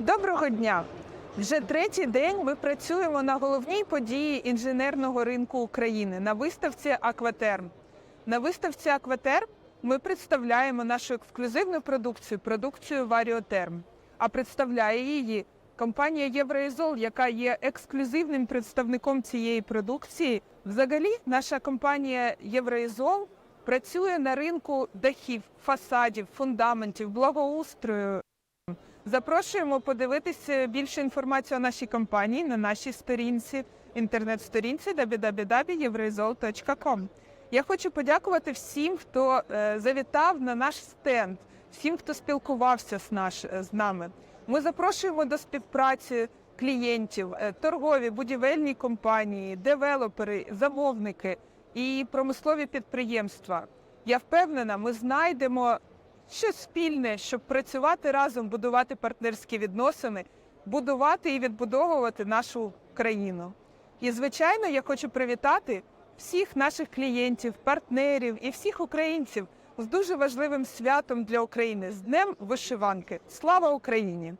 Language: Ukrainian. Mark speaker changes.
Speaker 1: Доброго дня! Вже третій день ми працюємо на головній події інженерного ринку України на виставці Акватерм. На виставці Акватерм ми представляємо нашу ексклюзивну продукцію, продукцію Варіотерм. А представляє її компанія Євроізол, яка є ексклюзивним представником цієї продукції. Взагалі, наша компанія Євроізол працює на ринку дахів, фасадів, фундаментів, благоустрою. Запрошуємо подивитися більше інформації о нашій компанії на нашій сторінці, інтернет-сторінці www.euroizol.com. Я хочу подякувати всім, хто е, завітав на наш стенд, всім, хто спілкувався з, наш, е, з нами. Ми запрошуємо до співпраці клієнтів, е, торгові, будівельні компанії, девелопери, замовники і промислові підприємства. Я впевнена, ми знайдемо щось спільне, щоб працювати разом, будувати партнерські відносини, будувати і відбудовувати нашу країну. І, звичайно, я хочу привітати всіх наших клієнтів, партнерів і всіх українців з дуже важливим святом для України з Днем Вишиванки. Слава Україні!